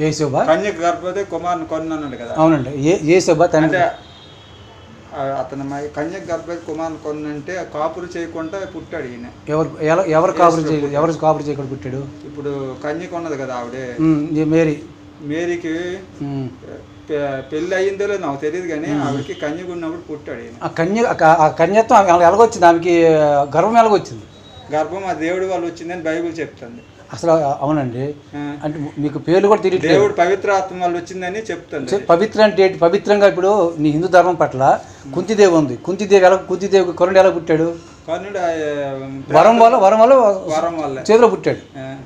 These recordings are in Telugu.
ఏ శోభ కన్యక గర్భవతి కుమారుని కొన్నాడు కదా. అవునండి. ఏ ఏ శోభ అంటే తండ్రి అతను మా కన్యక గర్భవతి కుమారుని కొన్నంటే కాపురు చేయకుండా పుట్టాడు ఈయన. ఎవరు ఎవరు కాపురు చేయ ఎవరు కాపురు చేయకుండా పుట్టాడు? ఇప్పుడు కన్యక ఉన్నది కదా ఆవిడే. మేరీ. మేరీకి పెళ్ళి అయ్యిందో లేదో నాకు తెలియదు కానీ ఆవిడకి కన్యక ఉన్నప్పుడు పుట్టాడు ఈయన. ఆ కన్య ఆ- కన్యత్వం ఎలాగొచ్చింది? ఆమెకి గర్వం ఎలాగొచ్చింది? గర్భం ఆ దేవుడి వాళ్ళు వచ్చిందని బైబిల్ చెప్తుంది. అసలు అవునండి. అంటే మీకు పేర్లు కూడా తెలియట్లేదు. దేవుడు పవిత్ర ఆత్మ వాళ్ళు వచ్చిందని చెప్తుంది చె- పవిత్ర అంటే ఏంటి? పవిత్రంగా ఇప్పుడు నీ హిందూ ధర్మం పట్ల కుంతిదేవి ఉంది. కుంతిదేవి ఎలా కుంతిదేవి కొరండి ఎలా పుట్టాడు? కర్ణుడు వరం వల్ల వరం వల్ల చేతిలో పుట్టాడు.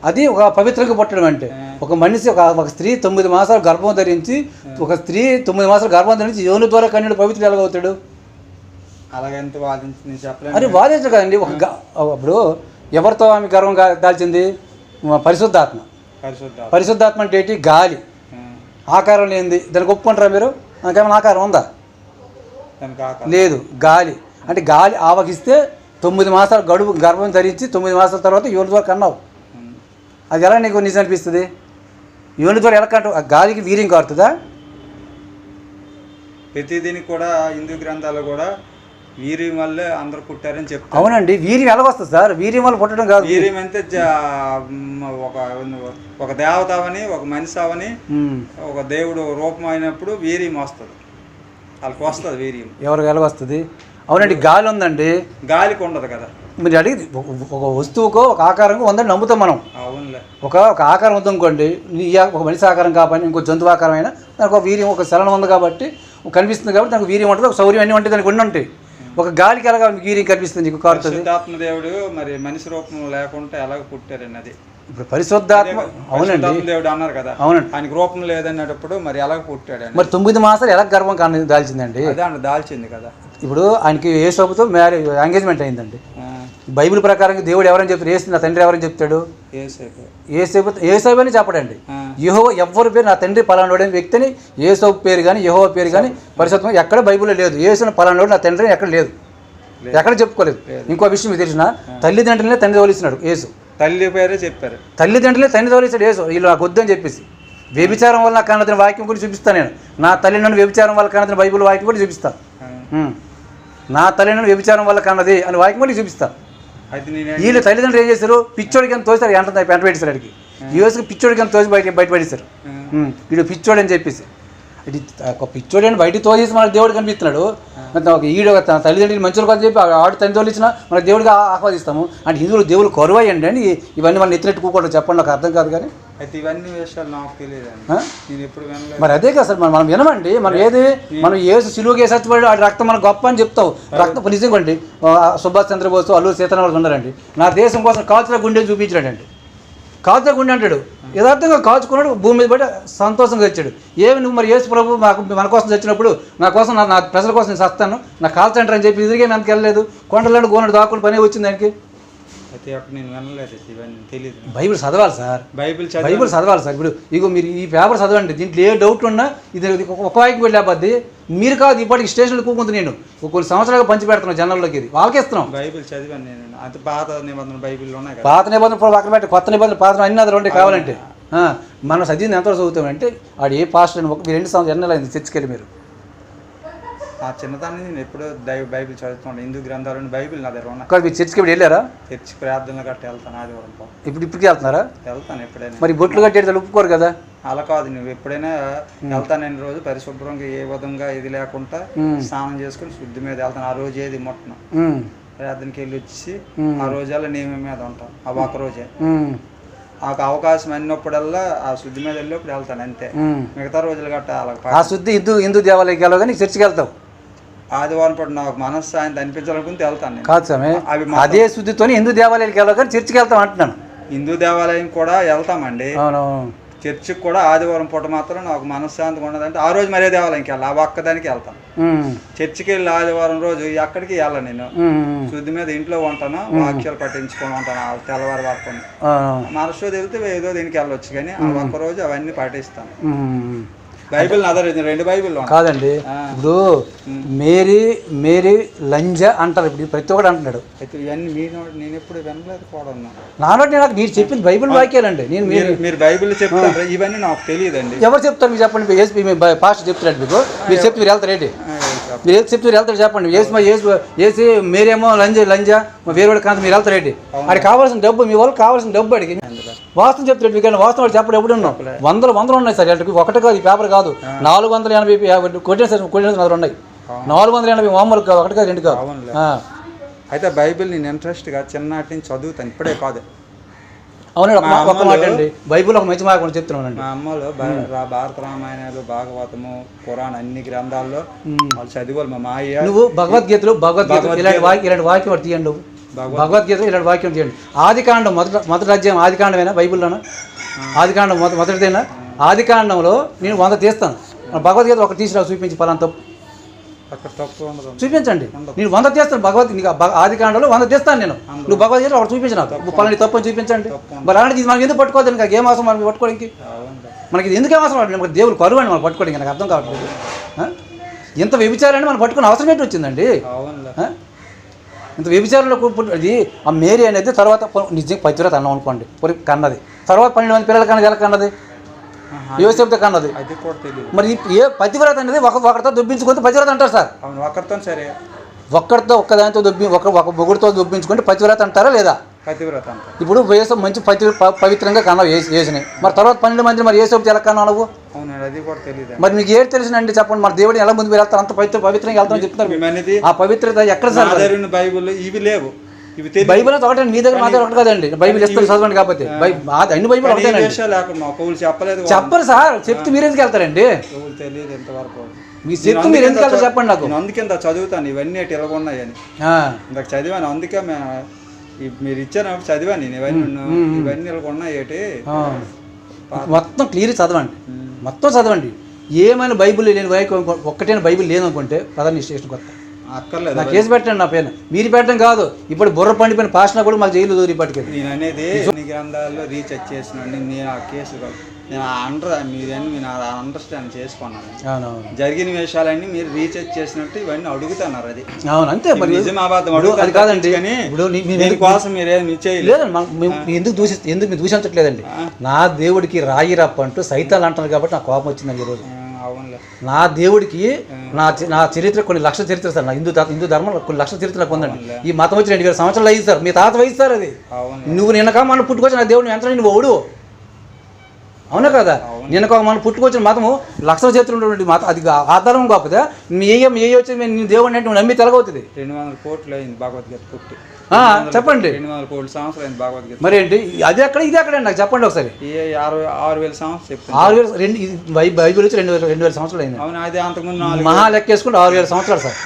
అది ఒక పవిత్రంగా పుట్టడం అంటే. ఒక మనిషి ఒక ఒక స్త్రీ తొమ్మిది మాసాలు గర్భం ధరించి ఒక స్త్రీ తొమ్మిది మాసాలు గర్భం ధరించి యోని ద్వారా కన్యుడు పవిత్రుడు ఎలాగవుతాడు అలాగెంత వాదించి చెప్పలేను. అది వాదించదు కదండి. ఒక ఇప్పుడు ఎవరితో ఆమె గర్వం దాల్చింది? పరిశుద్ధాత్మ. పరిశుద్ధ పరిశుద్ధాత్మ అంటే ఏంటి? గాలి. ఆకారం లేనిది దానికి ఒప్పుకుంటారా మీరు? దానికేమైనా ఆకారం ఉందా? లేదు. గాలి. అంటే గాలి ఆవగిస్తే తొమ్మిది మాసాలు గడువు గర్భం ధరించి తొమ్మిది మాసాల తర్వాత యోని ద్వారా కన్నావు. అది ఎలా నీకు నిజం అనిపిస్తుంది? యోని ద్వారా ఎలా కంటావు ఆ గాలికి వీర్యం కారుతుందా? ప్రతి దీనికి కూడా హిందూ గ్రంథాలు కూడా వీర్యం వల్లే అందరూ పుట్టారని చెప్తారు. అవునండి వీర్యం ఎలా వస్తుంది సార్? వీర్యం వల్ల పుట్టడం కాదు. వీర్యం అంటే ఒక ఒక దేవత అవని ఒక మనిషి అవని. ఒక దేవుడు రూపం అయినప్పుడు వీర్యం వస్తుంది. వాళ్ళకి వస్తుంది వీర్యం. ఎవరికి ఎలా వస్తుంది అవునండి గాలి ఉందండి. గాలికి ఉండదు కదా. మీరు అడిగి ఒక- వస్తువుకో ఒక ఆకారంగా ఉందని నమ్ముతాం మనం. అవునులే. ఒక ఒక ఆకారం ఉందనుకోండి నీ ఒక మనిషి ఆకారం కాబట్టి ఇంకో జంతువు ఆకారం అయినా దానికి ఒక వీర్యం ఒక చలనం ఉంది కాబట్టి కనిపిస్తుంది కాబట్టి దానికి వీర్యం ఉంటుంది ఒక సౌర్యం అన్నీ ఉంటాయి దానికి ఉండి ఉంటాయి. ఒక గాలికి ఎలాగా వీర్యం కనిపిస్తుంది నీకు పరిశుద్ధాత్మ దేవుడు మరి మనిషి రూపం లేకుండా ఎలాగ పుట్టారండి అది? ఇప్పుడు పరిశుద్ధాత్మ అవునండి. దేవుడు అన్నారు కదా. అవునండి. ఆయనకి రూపం లేదన్నప్పుడు మరి ఎలాగ పుట్టాడని మరి తొమ్మిది మాసాలు ఎలా గర్వం కాని దాల్చిందండి? అదే దాల్చింది కదా. ఇప్పుడు ఆయనకి ఏ శోభతో మ్యారేజ్ ఎంగేజ్మెంట్ అయిందండి. బైబిల్ ప్రకారం దేవుడు ఎవరని చెప్తారు ఏసు నా తండ్రి ఎవరని చెప్తాడు? ఏసేపు. ఏ సేపు ఏ అని చెప్పడండి. యహో ఎవరి పేరు నా తండ్రి పలానోడు వ్యక్తిని ఏ సోపు పేరు కానీ యహో పేరు కానీ పరిశుద్ధం ఎక్కడ బైబిల్లో లేదు. ఏసిన పలానోడు నా తండ్రి ఎక్కడ లేదు. ఎక్కడ చెప్పుకోలేదు. ఇంకో విషయం మీకు తెలిసిన తల్లిదండ్రులనే తండ్రి తోలిస్తున్నాడు యేసు తల్లి పేరే చెప్పారు. తల్లిదండ్రులే తండ్రి తోలిస్తాడు యేసు వీళ్ళు నాకు వద్దని చెప్పేసి. వ్యభిచారం వల్ల కన్నదిన వాక్యం కూడా చూపిస్తాను నేను. నా తల్లి నన్ను వ్యభిచారం వల్ల కన్నదిన బైబిల్ వాక్యం కూడా చూపిస్తాను. నా తల్లి నన్ను వ్యభిచారం వల్ల కన్నది అని వాక్యం కూడా చూపిస్తాను అయితే నేను వీళ్ళు తల్లిదండ్రులు ఏం చేశారు? పిచ్చోడికి అని తోస్తారు ఎంత పెంట పెట్టేశారు అడిగి యూఎస్కి పిచ్చోడికి అని తోసి బయట బయట పడేశారు వీడు పిచ్చోడు అని చెప్పేసి. ఇది ఒక పిచ్చోడు అని బయట తోసేసి మన దేవుడు కనిపిస్తున్నాడు. ఒక ఈడు తన తల్లిదండ్రులు మంచులు కదా చెప్పి ఆడు తల్లి తోలిచ్చినా మన దేవుడిగా ఆహ్వాదిస్తాము. అంటే హిందువులు దేవుడు కరువయ్యండి అని ఇవన్నీ మన ఎత్తినట్టు కూకోవడం చెప్పండి నాకు అర్థం కాదు కానీ. అయితే ఇవన్నీ విషయాలు నాకు తెలియదండి. ఆ? నేను ఎప్పుడు వినలేదు. మరి అదే కదా సార్ మనం మనం వినమండి. మనం ఏది? మనం ఏసు సిలువకి వేసచ్చిపడి ఆ రక్తం మనకు గొప్ప అని చెప్తావు. రక్తం నిజంగా అండి. సుభాష్ చంద్రబోస్ అల్లూరు సీతారామరాజు ఉన్నారండి. నా దేశం కోసం కాల్చిన గుండె చూపించాడండి. కాల్చిన గుండె అంటాడు. యథార్థంగా కాల్చుకున్నాడు భూమి మీద పడి సంతోషంగా వచ్చాడు. ఏమి నువ్వు మరి యేసు ప్రభు మాకు మన కోసం చచ్చినప్పుడు నా కోసం నా ప్రజల కోసం నేను సస్తాను నా కాల్చంటారు అని చెప్పి ఎదురుగా నాకు వెళ్ళలేదు. కొండలాంటి గోనడు దాక్కుని పని వచ్చింది దానికి. అయితే అప్పుడు నేను వినలేదు ఇవన్నీ తెలియదు బైబిల్ చదవాలి సార్. బైబిల్ బైబిల్ చదవాలి సార్. ఇప్పుడు ఇగో మీరు ఈ పేపర్ చదవండి దీంట్లో ఏ డౌట్ ఉన్నా ఇది ఒక- వాయికి వెళ్ళే అబ్బాది మీరు కాదు ఇప్పటికి స్టేషన్లో కూకుంది నేను. ఒక కొన్ని సంవత్సరాలుగా పంచి పెడుతున్నాం జనాల్లోకి ఇది. వాళ్ళకి ఇస్తున్నాం బైబిల్ చదివాను నేను. అంత పాత నిబంధన బైబిల్ ఉన్నాయి పాత ఇప్పుడు పక్కన పెట్టి కొత్త నిబంధనలు పాత అన్ని అది రెండు కావాలంటే. మనం చదివింది ఎంత చదువుతామంటే ఆడు ఏ పాస్ట్ అని ఒక రెండు సంవత్సరం ఎన్నెల అయింది చర్చికెళ్ళి మీరు? ఆ చిన్నదాన్ని నేను ఎప్పుడో దైవ బైబిల్ చదువుతున్నాను హిందూ గ్రంథాలను బైబిల్ నా దగ్గర ఉన్నాయి మీరు చర్చికి ఇప్పుడు వెళ్ళారా? చర్చి ప్రార్థనలు గట్ట వెళ్తాను ఆదివారం. ఇప్పుడు ఇప్పటికి వెళ్తున్నారా? వెళ్తాను ఎప్పుడైనా. మరి బొట్లు కట్టేది ఒప్పుకోరు కదా? అలా కాదు నువ్వు ఎప్పుడైనా వెళ్తాను రోజు పరిశుభ్రంగా ఏ విధంగా ఇది లేకుండా స్నానం చేసుకుని శుద్ధి మీద వెళ్తాను. ఆ రోజు ఏది ముట్టను. ప్రార్థనకి వెళ్ళి వచ్చి ఆ రోజాల్లో నియమం మీద ఉంటాం ఆ ఒక్క రోజే. నాకు అవకాశం అన్నప్పుడల్లా ఆ శుద్ధి మీద వెళ్ళినప్పుడు వెళ్తాను అంతే. మిగతా రోజులు గట్ట అలా ఆ శుద్ధి హిందూ హిందూ దేవాలయకి వెళ్ళవు కానీ చర్చికి వెళ్తావు. ఆదివారం పాటు నాకు మనశ్శాంతి అనిపించాలనుకుంటే వెళ్తాను నేను. కాదు స్వామి అవి అదే శుద్ధితోనే హిందూ దేవాలయానికి వెళ్ళవు కానీ చర్చికి వెళ్తాం అంటున్నాను. హిందూ దేవాలయం కూడా వెళ్తామండి. అవునవును. చర్చికి కూడా ఆదివారం పూట మాత్రం నాకు మనశ్శాంతి ఉండదంటే ఆ రోజు మరే దేవాలయంకి వెళ్ళాలి ఆ ఒక్కదానికి వెళ్తాను. ఉమ్, చర్చికి వెళ్ళి ఆదివారం రోజు ఎక్కడికి వెళ్ళను నేను. ఉమ్, శుద్ధి మీద ఇంట్లో ఉంటాను వాక్యాలు పట్టించుకొని ఉంటాను ఆ తెల్లవారు పట్టుకొని అవును. మరుసటి వెళ్తే ఏదో దీనికి వెళ్ళొచ్చు కానీ ఆ ఒక్క రోజు అవన్నీ పాటిస్తాను. ఉమ్. బైబిల్ రెండు బైబిల్ కాదండి. ఇప్పుడు మేరీ మేరీ లంజ అంటారు. ఇప్పుడు ప్రతి ఒక్కడు అంటున్నాడు. అయితే ఇవన్నీ మీ నోటి నేను ఎప్పుడు వినలేదు కూడా నాన్నటి నాకు మీరు చెప్పింది బైబిల్ వాక్యాలండి. నేను మీరు బైబిల్ చెప్తారు? ఇవన్నీ నాకు తెలియదండి. ఎవరు చెప్తారు? మీరు చెప్పండి. పాస్ట్ చెప్తున్నాడు మీకు. మీరు చెప్తే మీరు వెళ్తారు ఏంటి? మీరు ఏది చెప్తే వెళ్తారు చెప్పండి. ఏసి మా ఏసు ఏసి మీరేమో లంజ లంజ మా వేరే వాడి కాంత మీరు వెళ్తారు ఏంటి? అది కావాల్సిన డబ్బు మీ వాళ్ళకి కావాల్సిన డబ్బు అడిగి వాస్తవం చెప్తాడు మీకు వాస్తవం వాడు చెప్పడం ఎప్పుడు ఉన్నాం వందలు వందలు ఉన్నాయి సార్ ఇలాంటివి ఒకటి కాదు ఈ పేపర్ కాదు. నాలుగు వందల ఎనభై కొట్టిన సార్ కొట్టిన సార్ ఉన్నాయి. నాలుగు వందల ఎనభై మామూలు కాదు ఒకటి కాదు రెండు కాదు. అయితే బైబిల్ నేను ఇంట్రెస్ట్గా చిన్నటి నుంచి చదువుతాను ఇప్పుడే కాదు. అవునండి ఒక ఒక మాట అండి. బైబిల్ ఒక మంచి మాట కూడా చెప్తున్నానండి. మా అమ్మలు భారత రామాయణాలు భాగవతము ఖురాన్ అన్ని గ్రంథాల్లో వాళ్ళు చదివాలి మా మాయ్య నువ్వు భగవద్గీతలో భగవద్గీత ఇలాంటి వాక్యం ఇలాంటి వాక్యం తీయండి భగవద్గీత ఇలాంటి వాక్యం తీయండి. ఆదికాండం మొదట మొదటి అధ్యాయం ఆదికాండమేనా బైబిల్లోనా? ఆదికాండం మొదటి మొదటిదేనా? ఆదికాండంలో నేను వంద తీస్తాను. భగవద్గీత ఒకటి తీసిరా చూపించి పలానా తప్పు. ఉండదు చూపించండి. నేను వంద తీస్తాను భగవద్ నీకు భగ- ఆదికాండంలో వంద తీస్తాను నేను. నువ్వు భగవద్గీత ఒకటి చూపించు నాకు. నువ్వు పలాని తప్పు అని చూపించండి మరి అలాంటిది మనకి ఎందుకు పట్టుకోవద్దు? ఇంకా ఏం అవసరం మనం పట్టుకోవడానికి మనకి ఇది ఎందుకు అవసరం మనకి దేవుడు కరువు అండి మనం పట్టుకోవడానికి నాకు అర్థం కావట్లేదు? ఇంత వ్యభిచారాన్ని మనం పట్టుకునే అవసరం ఏంటి వచ్చిందండి? ఇంత వ్యభిచారంలో అది ఆ మేరీ అనేది తర్వాత నిజంగా పతివ్రత అన్నాం అనుకోండి. పొరి కన్నది. తర్వాత పన్నెండు మంది పిల్లలు కన్నది ఎలా కన్నది? యోసేపుతో కన్నది అది కూడా తెలియదు మరి ఏ పతివ్రత అనేది ఒక ఒకరితో దుబ్బించుకుంటే పతివ్రత అంటారు సార్? అవును ఒకరితో సరే. ఒక్కరితో ఒక్కదానితో దుబ్బి ఒక ఒక మొగుడితో దుబ్బించుకుంటే పతివ్రత అంటారా లేదా? పతివ్రత అంట ఇప్పుడు వేసం మంచి పతి పవిత్రంగా కన్నావు ఏసు ఏసుని మరి తర్వాత పన్నెండు మంది మరి ఏసోపుతో ఎలా కన్నావు నువ్వు అవునండి అది కూడా తెలియదు మరి మీకు ఏది తెలిసినండి చెప్పండి. మరి దేవుడిని ఎలా ముందు వెళ్తారు? అంత పవిత్ర పవిత్రంగా వెళ్తామని. మేమనేది ఆ పవిత్రత ఎక్కడ సార్ బైబిల్ ఇవి లేవు. బైబిల్ ఒకటే మీ దగ్గర మా దగ్గర ఒకటి కదండి. బైబిల్ ఇస్తారు చదవండి కాకపోతే. అన్ని బైబిల్ ఒకటేనండి. చెప్పలేదు చెప్పరు సార్ చెప్తే మీరు ఎందుకు వెళ్తారండి? తెలియదు ఇంతవరకు. మీ చెప్తే మీరు ఎందుకు వెళ్తారు చెప్పండి నాకు. అందుకే చదువుతాను ఇవన్నీ ఇలాగున్నాయని ఇందాక చదివాను అందుకే మీరు ఇచ్చాను చదివాను నేను ఇవన్నీ ఇవన్నీ ఇలాగున్నాయి ఏంటి. మొత్తం క్లియర్ చదవండి. మొత్తం చదవండి. ఏమైనా బైబిల్ లేని ఒక్కటైనా బైబిల్ లేదనుకుంటే పదని స్టేషన్కి వస్తా అక్కర్లేదు. నా కేసు పెట్టండి నా పైన మీరు పెట్టడం కాదు. ఇప్పుడు బుర్ర పండిపోయిన పాషణ కూడా మాకు జైలు దూరి పట్టుకెళ్ళి నేను అనేది కొన్ని గ్రంథాల్లో రీసెర్చ్ చేసిన నేను ఆ కేసు నేను అండర్ మీరన్నీ నేను అండర్స్టాండ్ చేసుకున్నాను. అవునవును. జరిగిన విషయాలన్నీ మీరు రీసెర్చ్ చేసినట్టు ఇవన్నీ అడుగుతున్నారు అది. అవును అంతే మరి. నిజం అబద్ధం ఇప్పుడు అది కాదండి. కానీ ఇప్పుడు నీ- దీనికోసం చేయలేదు. లేదండి ఎందుకు దూషి ఎందుకు మీరు దూషించట్లేదండి? నా దేవుడికి రాయి రప్ప అంటూ సైతాలు అంటారు కాబట్టి నాకు కోపం వచ్చిందండి ఈరోజు ఆ, నా దేవుడికి నా నా చరిత్ర కొన్ని లక్షల చరిత్ర సార్ నా హిందూ హిందూ ధర్మం కొన్ని లక్షల చరిత్ర నాకు ఉందండి. ఈ మతం వచ్చి రెండు వేల సంవత్సరాలు అయ్యింది సార్ మీ తాత వయసు సార్ అది. నువ్వు నిన్నక మన పుట్టుకొచ్చిన నా దేవుడిని ఎంత నువ్వు ఓడు. అవునా కదా? నిన్నక మన పుట్టుకొచ్చిన మతము లక్షల చరిత్ర ఉన్నటువంటి మతం అది ఆధారం కాకపోతే మీ ఏ ఏ వచ్చి మేము నీ దేవుడిని అంటే నువ్వు నమ్మి తెలగవుతుంది. రెండు వందల కోట్లు అయింది భగవద్గీత పుట్టి. చెప్పండి. మరి ఏంటి అది ఎక్కడ ఇది ఎక్కడ నాకు చెప్పండి ఒకసారి. ఆరు వేల ఆరు వేల రెండు బైబిల్ వచ్చి రెండు వేల రెండు వేల సంవత్సరాలు అయింది. అవును అది అంతకుముందు మహా లెక్కేసుకుంటే ఆరు వేల సంవత్సరాలు సార్.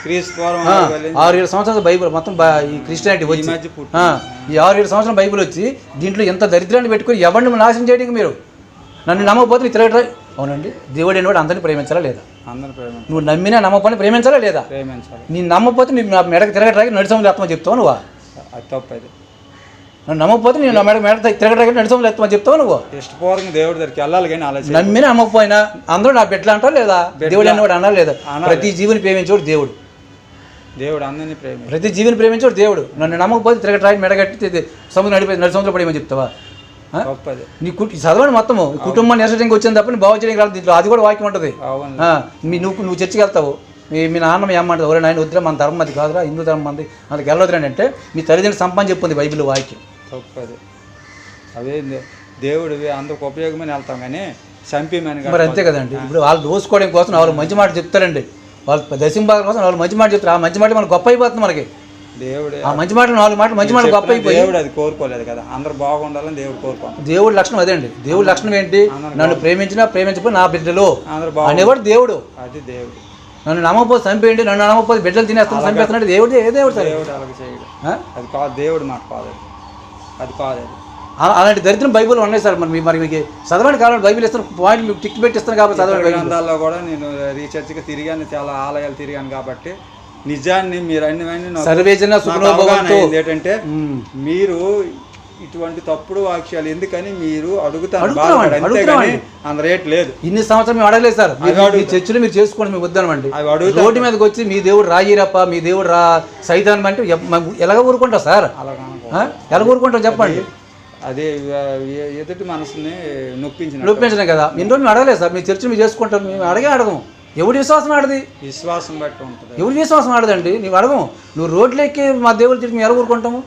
ఆరు వేల సంవత్సరాలు బైబిల్ మొత్తం ఈ క్రిస్టియానిటీ ఈ వచ్చి. ఈ ఆరు వేల సంవత్సరం బైబిల్ వచ్చి దీంట్లో ఎంత దరిద్రాన్ని పెట్టుకుని ఎవరిని నాశనం చేయడానికి మీరు? నన్ను నమ్మకపోతే తిరగట్రా అవునండి. దేవుడు అనేవాడు అందరిని ప్రేమించాలా లేదా? నువ్వు నమ్మినా నమ్మకపోయినా ప్రేమించాలా లేదా? నీ నమ్మకపోతే నీ మెడకు తిరగట్రాకి నడిసములు ఎత్తమని చెప్తావు నువ్వు? అది తప్పు అది నన్ను నమ్మకపోతే నేను నా మెడ మెడ తిరగట్రాకి నడిసములు ఎత్తమని చెప్తావు నువ్వు? ఇష్టపూర్వకంగా దేవుడి దగ్గరికి వెళ్ళాలి కానీ చేయాలి. నమ్మినా నమ్మకపోయినా అందరూ నా బిడ్డలు అంటారు లేదా? దేవుడు అనేవాడు అన్నారు లేదా? ప్రతి జీవిని ప్రేమించేవాడు దేవుడు. దేవుడు అందరినీ ప్రేమి ప్రతి జీవిని ప్రేమించేవాడు దేవుడు. నన్ను నమ్మకపోతే తిరగట్రాకి మెడగట్టి సముద్రం నడిపి నడి సముద్రం పడేయమని చెప్తావా? నీ కుట్ చదవండి మొత్తము. కుటుంబాన్ని నెరసడానికి వచ్చింది తప్ప నీ బాగు చేయడానికి రాదు. అది కూడా వాక్యం ఉంటుంది. మీ నువ్వు నువ్వు చర్చికి వెళ్తావు. మీ మీ నాన్న అంటుంది ఒరే నాయన వద్దురా మన ధర్మం అది కాదురా హిందూ ధర్మం అంది. అందుకు వెళ్ళొద్దురా అంటే మీ తల్లిదండ్రులు సంపాదన చెప్పింది బైబిల్ వాక్యం. తప్పు అది అవే దే- దేవుడివి అందరికి ఉపయోగమని వెళ్తాం కానీ చంపేమని మరి అంతే కదండి. ఇప్పుడు వాళ్ళు దోసుకోవడం కోసం వాళ్ళు మంచి మాట చెప్తారండి. వాళ్ళు దశంభాగం కోసం వాళ్ళు మంచి మాట చెప్తారు. ఆ మంచి మాట మనకు గొప్ప అయిపోతుంది మనకి. దేవుడు. ఆ మంచి మాటలు నాలుగు మాటలు మంచి మాటలు గొప్ప అయిపోయి దేవుడు అది కోరుకోలేదు కదా. అందరు బాగుండాలని దేవుడు కోరుకోండి దేవుడి లక్షణం అదే అండి. దేవుడి లక్షణం ఏంటి? నన్ను ప్రేమించినా ప్రేమించకపోయి నా బిడ్డలు అనేవాడు దేవుడు. అది దేవుడు. నన్ను నమ్మకపోతే చంపేయండి నన్ను నమ్మకపోతే బిడ్డలు తినేస్తాను చంపేస్తున్నాడు దేవుడు ఏ దేవుడు సార్ దేవుడు అలాగ చేయడు? అది కాదు దేవుడు మాట కాదు అది కాదు అలాంటి దరిద్రం బైబిల్ ఉన్నాయి సార్ మరి మరి మీకు చదవండి కావాలి బైబిల్ ఇస్తాను పాయింట్ మీకు టిక్ పెట్టి ఇస్తాను కాబట్టి చదవండి గ్రంథాల్లో కూడా నేను రీసెర్చ్గా తిరిగాను చాలా ఆలయాలు తిరిగాను కాబట్టి నిజాన్ని మీరు అన్ని సర్వేజన. ఏంటంటే. మీరు ఇటువంటి తప్పుడు వాక్యాలు ఎందుకని మీరు అడుగుతారు. అంత రేట్ లేదు. ఇన్ని సంవత్సరం మేము అడగలేదు సార్. మీ చర్చలు మీరు చేసుకోండి మేము వద్దనమండి. అవి. రోడ్డు మీదకి వచ్చి మీ దేవుడు రాయిరప్ప మీ దేవుడు రా సైతాన్ అంటే ఎలాగ ఊరుకుంటాం సార్? ఎలా ఊరుకుంటాం చెప్పండి. అదే ఎదుటి మనసుని నొప్పించిన నొప్పించడం కదా. ఇన్ని రోజులు అడగలేదు సార్. మీ చర్చలు మీరు చేసుకుంటారు మేము అడగే అడగము ఎవడి విశ్వాసం ఆడది? విశ్వాసం బట్టి ఉంటుంది. ఎవడి విశ్వాసం ఆడదండి? నువ్వు అడగము నువ్వు రోడ్లు ఎక్కి మా దేవుడు తిరిగి మేము ఎలా ఊరుకుంటాము?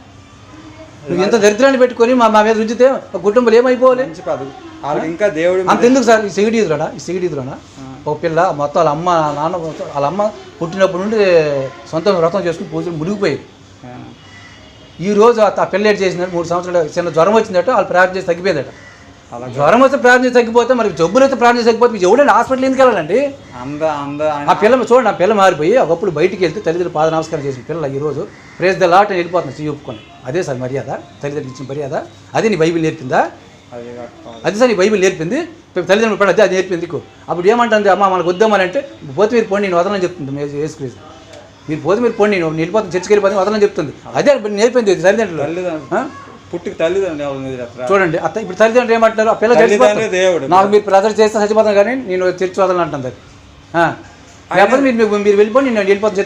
నువ్వు ఎంత దరిద్రాన్ని పెట్టుకొని మా మా మీద రుచితే ఒక కుటుంబాలు ఏమైపోవాలి? ఇంకా దేవుడి మీద అంత ఎందుకు సార్? ఈ సిగిడీదులోనా ఈ సిగిడీదులోనా ఒక పిల్ల మొత్తం వాళ్ళ అమ్మ నాన్న వాళ్ళ అమ్మ పుట్టినప్పటి నుండి సొంత వ్రతం చేసుకుని పూజలు మునిగిపోయి ఆ, ఈ రోజు ఆ పిల్ల ఏడు చేసిందంటే మూడు సంవత్సరాలు చిన్న జ్వరం వచ్చిందట వాళ్ళు ప్రార్థన చేసి తగ్గిపోయిందట. జ్వరం వస్తే ప్రార్థన చేసి తగ్గిపోతే మరి జబ్బులు అయితే ప్రార్థన చేసి తగ్గిపోతే మీకు ఎవడండి హాస్పిటల్ ఎందుకు వెళ్ళాలండి? అంద అంద ఆ పిల్ల చూడండి ఆ పిల్ల మారిపోయి ఒకప్పుడు బయటికి వెళ్తే తల్లిదండ్రులు పాద నమస్కారం చేసిన పిల్ల ఈ రోజు ప్రేస్ ద లాట్ అని వెళ్ళిపోతుంది చెయ్యి ఒప్పుకొని. అదే సార్ మర్యాద తల్లిదండ్రులు ఇచ్చిన మర్యాద. అదే నీ బైబిల్ నేర్పిందా? అది సార్ నీ బైబిల్ నేర్పింది? తల్లిదండ్రులు పడి అదే అది నేర్పింది నీకు. అప్పుడు ఏమంటుంది అమ్మ మనకు వద్దామని అంటే పోతే మీరు పోండి నేను వదలని చెప్తుంది యేసుక్రీస్తు మీరు పోతే మీరు పోండి నేను వెళ్ళిపోతాను చర్చికి వెళ్ళిపోతాను వదలని చెప్తుంది. అదే నేర్పింది తల్లిదండ్రులు? పుట్టికి తల్లిదండ్రులు? చూడండి అత్త ఇప్పుడు తల్లిదండ్రులు ఏమంటున్నారు? ఆ పిల్ల తల్లిదండ్రులే చచ్చిపోతుంది దేవుడు. నాకు మీరు ప్రజలు చేస్తే చచ్చిపోతాను కానీ నేను అది ఆ. లేకపోతే మీరు మీరు- వెళ్ళిపోండి నేను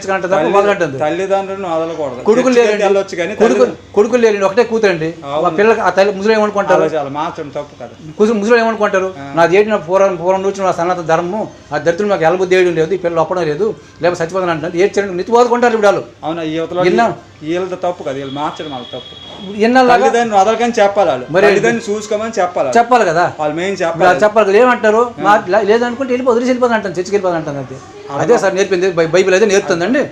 అంటుంది తప్ప వదలంటుంది తల్లిదండ్రులను వదలకూడదు. కొడుకులు వెళ్ళొచ్చు కానీ కొడుకు కొడుకులు లేరండి. ఒకటే కూతురండి. ఆ పిల్లకి ఆ తల్లి ముసలు ఏమనుకుంటారు? మార్చడం తప్పు కదా. కుసు ముసలు ఏమనుకుంటారు? నాది ఏంటి నా పూర్వం పూర్వం నుంచి నా సనాతన ధర్మము ఆ దరిద్రులు నాకు ఎలబుద్ధి వేయడం లేదు ఈ పిల్లలు ఒప్పడం లేదు లేకపోతే చచ్చిపోతాను అంటున్నారు. ఏడు చెడు నిత్య బాదుకుంటారు ఇప్పుడు వాళ్ళు. అవునా ఈ యువతలో తప్పు కదా వీళ్ళు మార్చడం వాళ్ళ తప్పు. తల్లిదండ్రులు వదలకని చెప్పాలి వాళ్ళు. మరి తల్లిదండ్రులు చూసుకోమని చెప్పాలి. చెప్పాలి కదా? వాళ్ళు ఇప్పుడు చెప్పాలి చెప్పాలి కదా? ఏమంటారు? మా లేదనుకుంటే వెళ్ళిపో వదిలేసి వెళ్ళిపోతాను అంటాను చర్చికి వెళ్ళిపోతాను అంటాను అంతే. అదే సార్ నేర్పింది బైబిల్ అయితే నేర్పుతుందండి.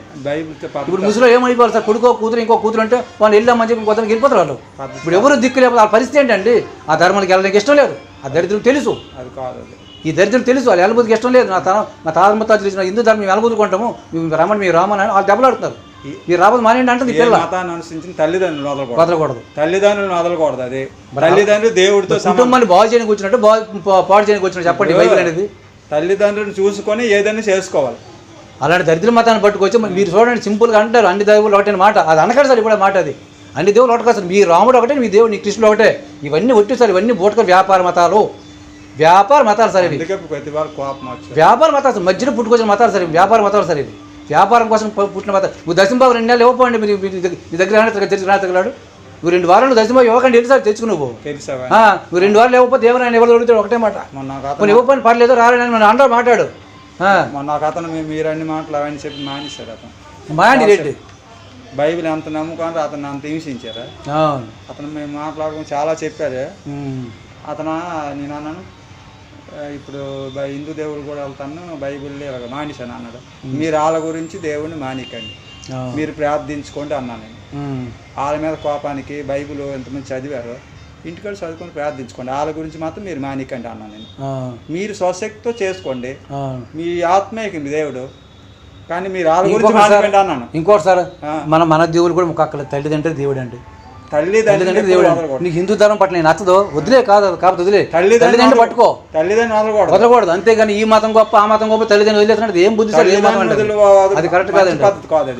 పద్ధతి. ఇప్పుడు ముసలో ఏమైపోవాలి సార్? కొడుకో కూతురు ఇంకో కూతురు అంటే వాళ్ళు వెళ్ళామని చెప్పి కొత్తకి వెళ్ళిపోతారు వాళ్ళు. ఇప్పుడు ఎవరు దిక్కు లేకపోతే వాళ్ళ పరిస్థితి ఏంటండి? ఆ ధర్మానికి వెళ్ళడానికి ఇష్టం లేదు. ఆ దరిద్రం తెలుసు. అది కాదు అది. ఈ దరిద్రం తెలుసు. వాళ్ళు ఎలబుద్ధికి ఇష్టం లేదు. నా తన నా తాత ముత్తాతలు ఇచ్చిన హిందూ ధర్మం మేము ఎలబుద్దుకుంటాము మేము మీరు రామని అని వాళ్ళు దెబ్బలాడుతున్నారు. మీరు రాబోదు మానేయండి ఏ పిల్ల మతాన్ని అనుసరించిన తల్లిదండ్రులు వదలకూడదు. వదలకూడదు. తల్లిదండ్రులను వదలకూడదు అది. తల్లిదండ్రులు దేవుడితో కుటుంబాన్ని బాగు చేయడానికి వచ్చినట్టు పాడు చేయడానికి వచ్చినట్టు చెప్పండి బైబిల్ అనేది. తల్లిదండ్రులను చూసుకొని ఏదైనా చేసుకోవాలి. అలాంటి దరిద్ర మతాన్ని పట్టుకొచ్చి మరి చూడండి సింపుల్గా అంటారు అన్ని దేవుళ్ళు ఒకటే మాట. అది అనకాడు సార్ ఇప్పుడు మాట అది. అన్ని దేవుళ్ళు ఒకటి కాదు సార్. మీ రాముడు ఒకటే మీ దేవుడు నీ కృష్ణుడు ఒకటే. ఇవన్నీ ఒట్టి సార్ ఇవన్నీ బోటక వ్యాపార మతాలు. వ్యాపార మతాలు సార్ ఇవి. వ్యాపార మతాలు సార్. మధ్యలో పుట్టుకొచ్చిన మతాలు సార్ వ్యాపార మతాలు సార్ ఇవి. వ్యాపారం కోసం పుట్టిన మతాలు నువ్వు దశంబాబు రెండు నెలలు ఇవ్వకండి మీరు మీ దగ్గర- మీ దగ్గర ఏమైనా తెచ్చి రా తగలాడు నువ్వు రెండు వారాలు దశంబాబు ఇవ్వకండి ఎన్ని సార్ తెచ్చుకు నువ్వు? నువ్వు రెండు వారాలు ఇవ్వకపోతే ఏమైనా ఎవరు అడుగుతాడు? ఒకటే మాట. మొన్న ఇవ్వకపోయిన పర్లేదు రారని మన అందరూ మాట్లాడు మొన్న ఒక అతను మీరు అన్ని మాటలు అవన్నీ చెప్పి మానేశాడు అతను. మాయండి రెడ్డి. బైబిల్ ఎంత నమ్ముకుంటే అతను అంత హింసించారా? అతను మేము మాట్లాడుకుని చాలా చెప్పారు. అతను నేను అన్నాను "ఆ, ఇప్పుడు హిందూ దేవుడు కూడా వెళ్తాను బైబిల్ ఇలాగ మానేశాను అన్నాడు మీరు వాళ్ళ గురించి దేవుడిని మానికండి. మీరు ప్రార్థించుకోండి అన్నాను నేను. వాళ్ళ మీద కోపానికి బైబిల్ ఎంతమంది చదివారో ఇంటికాడ చదువుకొని ప్రార్థించుకోండి వాళ్ళ గురించి మాత్రం మీరు మానికండి అన్నాను నేను. మీరు స్వశక్తితో చేసుకోండి. మీ ఆత్మీయకి మీ దేవుడు కానీ మీరు వాళ్ళ గురించి మానికండి అన్నాను ఇంకోటి సార్. మన మన దేవుడు కూడా ముక్క అక్కడ తల్లిదండ్రులు దేవుడు అండి తల్లిదండ్రులు. నీకు హిందూ ధర్మం పట్ల నేను నచ్చదు. వదిలే కాదు కాబట్టి వదిలే తల్లిదండ్రులు పట్టుకో. తల్లిదండ్రులు వదలకూడదు. అంతేగాని ఈ మతం గొప్ప ఆ మతం గొప్ప తల్లిదండ్రులు వదిలేస్తున్నది ఏం బుద్ధి సార్? ఏ అది కరెక్ట్ కాదండి.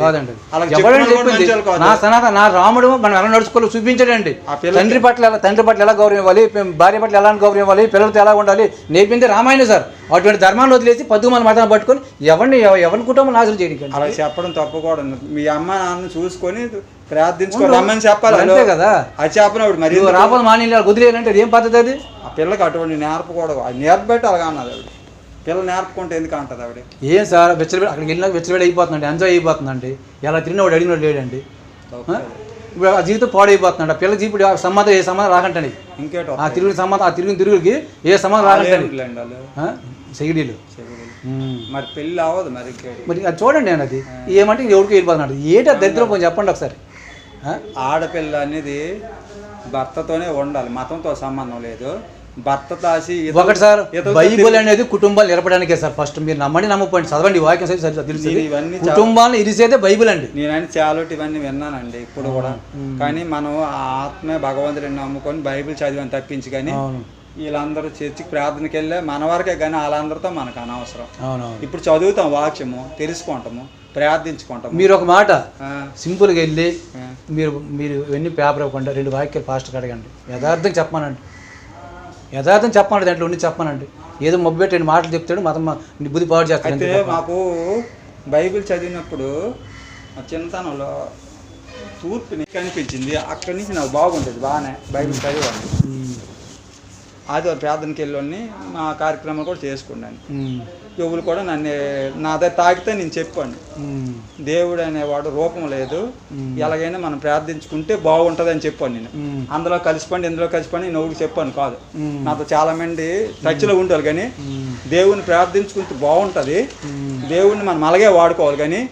కాదండి. ఎవరైనా చెప్పింది. నా సనాతన నా రాముడు మనం ఎలా నడుచుకోవాలో చూపించాడండి. తండ్రి పట్ల తండ్రి పట్ల ఎలా గౌరవం ఇవ్వాలి భార్య పట్ల ఎలా గౌరవం ఇవ్వాలి పిల్లలతో ఎలా ఉండాలి నేర్పింది రామాయణ సార్. అటువంటి ధర్మాన్ని వదిలేసి పద్దుమల మతం పట్టుకొని ఎవరిని ఎవ- ఎవరి కుటుంబం నాశనం చేయడానికి? అలా చెప్పడం తప్పు కూడా. మీ అమ్మ నాన్న చూసుకొని ప్రార్థించుకో రమ్మని చెప్పాలి. అంతే కదా. అది చెప్పినప్పుడు మరి రాబోదు మానేయాలి వదిలేయాలంటే అది ఏం పద్ధతి అది? ఆ పిల్లకి అటువంటి నేర్పకూడదు అది నేర్పబెట్టి అలాగా అన్నది ఆవిడ. పిల్ల నేర్పుకుంటే ఎందుకు అంటది ఆవిడ? ఏం సార్ వెచ్చలబెడి అక్కడికి వెళ్ళినా వెచ్చలబెడి అయిపోతుందండి ఎంజాయ్ అయిపోతుందండి. ఎలా తిరిగిన వాడు అడిగిన వాడు లేడండి? ఇప్పుడు ఆ? జీవితం పాడైపోతుందండి ఆ పిల్ల జీవితం ఆ సంబంధం ఏ సంబంధం రాకంటని ఇంకేటో ఆ తిరిగిన సంబంధం ఆ తిరిగిన తిరుగుడికి ఏ సంబంధం వాళ్ళు సెగిడీలు. మరి పెళ్ళి అవ్వదు మరి మరి అది చూడండి నేను అది ఏమంటే ఎవరికి వెళ్ళిపోతున్నాడు ఏంటి దరిద్రం కొంచెం చెప్పండి ఒకసారి? ఆడపిల్ల అనేది భర్తతోనే ఉండాలి. మతంతో సంబంధం లేదు. భర్త దాసి ఒకటి సార్ బైబుల్ అనేది కుటుంబాలు నిలపడానికే సార్ ఫస్ట్. మీరు నమ్మండి నమ్మకపోండి. చదవండి వాక్యం సరి సరి తెలిసి నేను ఇవన్నీ కుటుంబాలను ఇరిసేదే బైబిల్ అండి. నేనని చాలా ఇవన్నీ విన్నానండి ఇప్పుడు కూడా. కానీ మనం ఆ ఆత్మే భగవంతుడిని నమ్ముకొని బైబిల్ చదివాని తప్పించి కానీ వీళ్ళందరూ చర్చికి ప్రార్థనకి వెళ్ళే మన వరకే కానీ వాళ్ళందరితో మనకు అనవసరం. అవునవును. ఇప్పుడు చదువుతాం వాక్యము తెలుసుకుంటాము ప్రార్థించుకుంటాము. మీరు ఒక మాట సింపుల్గా వెళ్ళి. మీరు మీరు ఇవన్నీ పేపర్ ఇవ్వకుండా రెండు వాక్యాలు ఫాస్ట్గా అడగండి. యథార్థం చెప్పమానండి. యథార్థం చెప్పమండి దాంట్లో ఉండి చెప్పమానండి. ఏదో మొబ్బు రెండు మాటలు చెప్తాడు మతం బుద్ధి పాడు చేస్తాడు అయితే. మాకు బైబిల్ చదివినప్పుడు మా చిన్నతనంలో తూర్పు నీకు కనిపించింది అక్కడి నుంచి నాకు బాగుంటుంది బాగానే బైబిల్ చదివాను ఆదివారం ప్రార్థనకి వెళ్ళి మా కార్యక్రమాలు కూడా చేసుకున్నాను. ఎవరు కూడా నన్ను నా దగ్గర తాకితే నేను చెప్పాను. దేవుడు అనేవాడు రూపం లేదు. ఎలాగైనా మనం ప్రార్థించుకుంటే బాగుంటుంది అని చెప్పాను నేను. అందులో కలిసిపోండి ఇందులో కలిసిపోండి నేను ఎవరికి చెప్పాను కాదు. నాతో చాలా మంది టచ్లో ఉంటారు కానీ దేవుని ప్రార్థించుకుంటే బాగుంటుంది. దేవుణ్ణి మనం అలాగే వాడుకోవాలి కానీ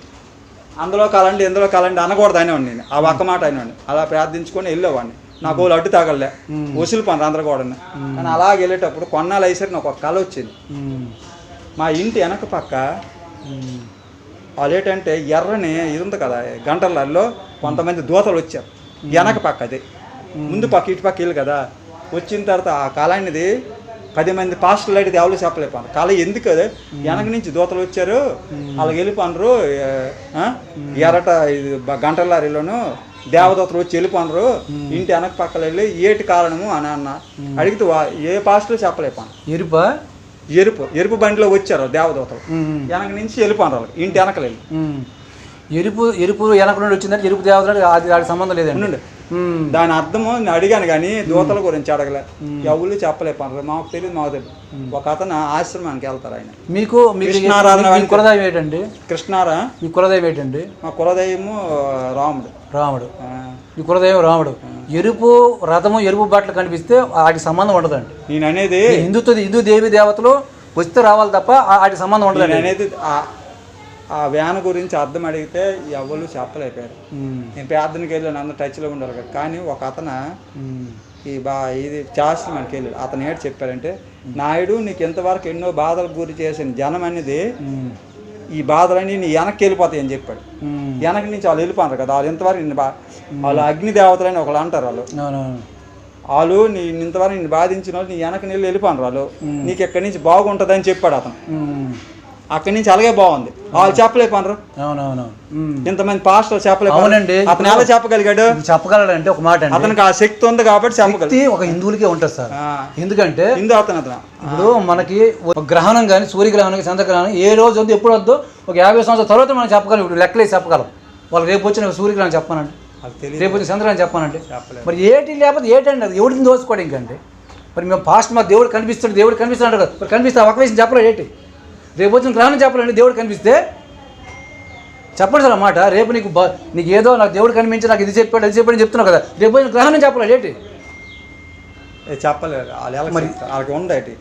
అందులో కలండి ఇందులో కలండి అనకూడదు అనేవాడిని నేను. ఆ ఒక్క మాట అనేవాడిని. అలా ప్రార్థించుకొని వెళ్ళేవాడిని. నాకు అడ్డు తాగలే. మ్మ్. వసూలు పని అందరు కూడా కానీ అలాగ వెళ్ళేటప్పుడు కొన్నాళ్ళు అయ్యేసరికి నాకు ఒక కళ వచ్చింది. మా ఇంటి వెనక పక్క ఉమ్, వాళ్ళు ఏంటంటే ఎర్రని ఇది ఉంది కదా గంటలలో కొంతమంది దూతలు వచ్చారు. వెనక పక్క అది. ముందు పక్క ఇటు పక్క ఇల్లు కదా. వచ్చిన తర్వాత ఆ కళ అనేది పది మంది పాస్టర్లు అయితే ఎవరు చెప్పలేపారు కళ ఎందుకు అది? వెనక నుంచి దూతలు వచ్చారు. వాళ్ళకి వెళ్ళిపోనరు ఎర్రట ఇది బ- గంటల లారీలోను దేవదూతలు వచ్చి వెళ్ళిపోనరు ఇంటి వెనక పక్కల వెళ్ళి ఏటి కారణము అని అన్న. అడిగితే ఏ పాస్టర్లు చెప్పలేపాను ఎరుపా? ఎరుపు ఎరుపు బండిలో వచ్చారు దేవదూతలు వెనక నుంచి వెళ్ళిపోనరు వాళ్ళు ఇంటి వెనకలు వెళ్ళి. ఎరుపు ఎరుపు వెనక నుండి వచ్చిందంటే ఎరుపు దేవతలు అది సంబంధం లేదండి. దాని అర్థము నేను అడిగాను కానీ దూతల గురించి అడగలే. ఎవరు చెప్పలే పనులు? మాకు తెలియదు మాకు తెలియదు ఒక అతను ఆశ్రమానికి వెళ్తారు ఆయన. మీకు కృష్ణారాధన కులదైవం ఏంటండి? కృష్ణారా? మీ కులదైవం ఏంటండి? మా కులదైవము రాముడు. రాముడు. మీ కులదైవం రాముడు. ఎరుపు రథము ఎరుపు బట్టలు కనిపిస్తే వాటికి సంబంధం ఉండదండి. నేను అనేది హిందుత్వ హిందూ దేవి దేవతలు వస్తే రావాలి తప్ప వాటికి సంబంధం ఉండదండి. అనేది ఆ- వ్యాన్ గురించి అర్థం అడిగితే ఎవరు చెప్పలేకపోయారు ఉమ్, నేను ప్రార్థనకి వెళ్ళాను అందరు టచ్లో ఉండాలి కదా. కానీ ఒక అతను ఈ బా ఇది శాస్త్రం మనకి వెళ్ళాడు అతను ఏంటి చెప్పారంటే నాయుడు నీకు ఇంతవరకు ఎన్నో బాధలకు గురి చేసిన జనం అనేది ఈ బాధలన్నీ నీ వెనక్కి వెళ్ళిపోతాయి అని చెప్పాడు. వెనక నుంచి వాళ్ళు వెళ్ళిపోతారు కదా. వాళ్ళు ఇంతవరకు నిన్ను బా వాళ్ళు అగ్ని దేవతలని ఒకళ్ళు అంటారు వాళ్ళు. వాళ్ళు నీ ఇంతవరకు నిన్ను బాధించిన వాళ్ళు నీ వెనక నీళ్ళు వెళ్ళిపోతారు వాళ్ళు. నీకు ఎక్కడి నుంచి బాగుంటుంది అని చెప్పాడు అతను. అక్కడి నుంచి అలాగే బాగుంది. వాళ్ళు చెప్పలేపనరు అవునవును. ఇంతమంది పాస్టర్లు చెప్పలేప అవునండి. అతను ఎలా చెప్పగలిగాడు? ఇది చెప్పగలడంటే ఒక మాట అతనికి ఆ శక్తి ఉంది కాబట్టి చెప్పగలడు శక్తి ఒక హిందువులకే ఉంటుంది సార్. ఎందుకంటే హిందూ అతను అతను. ఇప్పుడు మనకి గ్రహణం కానీ సూర్యగ్రహణం చంద్రగ్రహణం ఏ రోజు వద్దు ఎప్పుడు వద్దు ఒక యాభై సంవత్సరాల తర్వాత మనం చెప్పగలం. ఇప్పుడు లెక్కలేసి చెప్పగలం. వాళ్ళు రేపు వచ్చిన సూర్యగ్రహణం చెప్పానండి. రేపు వచ్చిన చంద్రగ్రహణం చెప్పానండి. చెప్పలేదు. మరి ఏటి లేకపోతే ఏటండి అది? ఎవరిని దోచుకోవడం ఇంకండి? మరి మేము పాస్ట్ మా దేవుడు కనిపిస్తాడు దేవుడు కనిపిస్తాడు కదా. మరి కనిపిస్తా ఒక వయసు చెప్పలేదు ఏంటి? రేపు వచ్చిన గ్రహణం చెప్పాలండి దేవుడు కనిపిస్తే చెప్పండి సార్ అన్నమాట రేపు నీకు బా నీకు ఏదో నాకు దేవుడు కనిపించి నాకు ఇది చెప్పాడు అది చెప్పాడు చెప్తున్నావు కదా. రేపు వచ్చిన గ్రహణం చెప్పలేదు ఏంటి? ఎలా చెప్తారు? వాళ్ళకి ఉండేటి?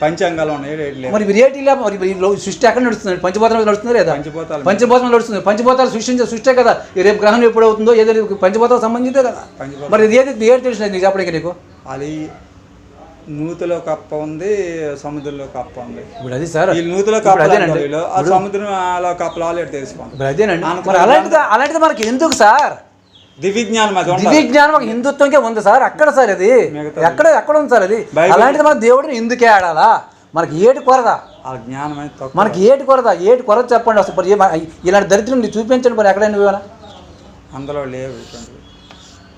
పంచాంగాలు ఉన్నాయి మరి మీరు ఏటి లేకపోతే మరి మరి సృష్టి ఎక్కడ నడుస్తుంది? పంచభూతాలు నడుస్తుంది లేదా? పంచిపోతాలు పంచభూతాలు నడుస్తుంది. పంచభూతాలు సృష్టించే సృష్టే కదా. ఈ రేపు గ్రహణం ఎప్పుడు అవుతుందో ఏదో పంచభూతాలు సంబంధించే కదా. మరి ఇది ఏది ఏది తెలిసినది నీకు చెప్పడానికి నీకు? అది నూతిలో కప్ప ఉంది సముద్రంలో కప్ప ఉంది. ఇప్పుడు అది సార్ నూతిలో వీళ్ళు. ఆ సముద్రంలో కప్పలు ఆల్రెడీ తెలుసుకోండి. అదేనండి. మరి అలాంటిది అలాంటిది మనకి ఎందుకు సార్? దివ్య జ్ఞానం అది ఒక హిందుత్వంకే ఉంది సార్ అక్కడ సార్ అది. ఎక్కడ ఎక్కడ ఉంది సార్ అది? అలాంటిది మన దేవుడిని ఎందుకే ఆడాలా? మనకి ఏటి కొరద ఆ జ్ఞానం మనకి ఏటి కొరద ఏటి కొరత చెప్పండి అసలు. ఇలాంటి దరిద్రం చూపించండి మరి ఎక్కడైనా అందులో లేవు.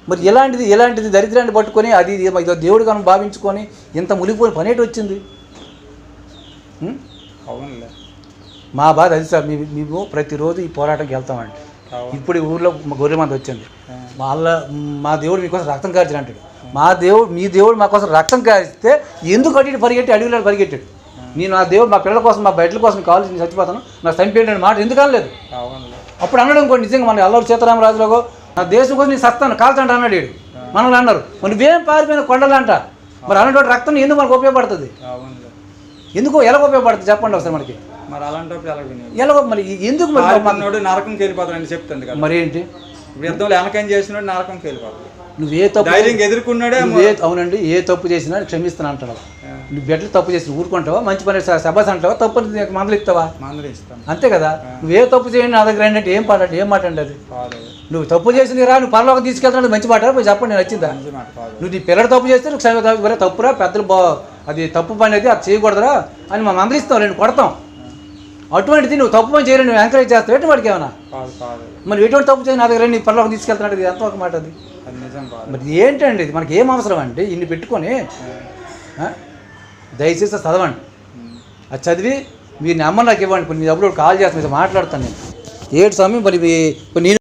మరి ఎలాంటిది ఎలాంటిది దరిద్రాన్ని పట్టుకొని అది దేవుడు కనుక భావించుకొని ఇంత మునిగిపోయిన పని ఏంటి వచ్చింది? అవునులే. మా బాధ అది సార్ మేము ప్రతిరోజు ఈ పోరాటంకి వెళ్తామండి. ఇప్పుడు ఈ ఊర్లో మా గొర్రె మంది వచ్చింది. వాళ్ళ మా దేవుడు మీకోసం రక్తం కార్చిన అంటాడు. మా దేవుడు మీ దేవుడు మా కోసం రక్తం కారిస్తే ఎందుకు అటు ఇటు పరిగెట్టి అడవిలో పరిగెట్టాడు? నేను నా దేవుడు మా పిల్లల కోసం మా బిడ్డల కోసం కావాలి నేను చచ్చిపోతాను నాకు చంపేయండి మాట ఎందుకు అనలేదు? అప్పుడు అన్నాడు ఇంకోటి నిజంగా మన అల్లూరు సీతారామరాజులో నా దేశం కోసం నేను సస్తాను కాల్చండి అన్నాడు వీడు. మనల్ని అన్నారు. మరి నువ్వేం పారిపోయిన కొండలంట? మరి అలాంటి రక్తం ఎందుకు మనకు ఉపయోగపడుతుంది? ఎందుకు ఎలా ఉపయోగపడుతుంది? చెప్పండి ఒకసారి మనకి. మరి అలాంటప్పుడు ఎలా మరి ఎందుకు మరి వెళ్ళిపోతాడని చెప్తుంది మరి ఏంటి? యుద్ధంలో వెనకం చేసినోడు నరకంకి వెళ్ళిపోతాడు. నువ్వు తప్పు ధైర్యంగా ఎదుర్కొన్నాడే నువ్వే అవునండి ఏ తప్పు చేసినా క్షమిస్తాను అంటావు నువ్వు బిడ్డలు తప్పు చేసి ఊరుకుంటావా? మంచి పని సభాస్ అంటావా? తప్పు మందలు ఇస్తావా? మందలిస్తాం అంతే కదా? నువ్వే తప్పు చేయండి నా దగ్గర ఏంటంటే ఏం పాట ఏం మాట అండి అది? నువ్వు తప్పు చేసింది రా నువ్వు పరలోకి తీసుకెళ్తాడు మంచి మాట పోయి చెప్పండి నేను వచ్చిందా? నువ్వు నీ పిల్లడు తప్పు చేస్తే నువ్వు క్షమ తప్పురా? పెద్దలు బా అది తప్పు పని అది అది చేయకూడదురా అని మనం అందరిస్తాం నేను కొడతాం. అటువంటిది నువ్వు తప్పు పని చేయని నువ్వు ఎంకరేజ్ చేస్తావు? ఎటు వాడికి కాదు మరి ఎటువంటి తప్పు చేయని నా దగ్గర నీ పనులకు తీసుకెళ్తున్నాడు ఇది ఎంత ఒక మాట అది? మరి ఏంటండి ఇది? మనకి ఏం అవసరం అండి? ఇన్ని పెట్టుకొని? దయచేసి చదవండి. అది చదివి మీ నెంబర్ నాకు ఇవ్వండి. మీ అప్పుడు కాల్ చేస్తాను మీతో మాట్లాడతాను నేను. ఏడు స్వామి మరి నేను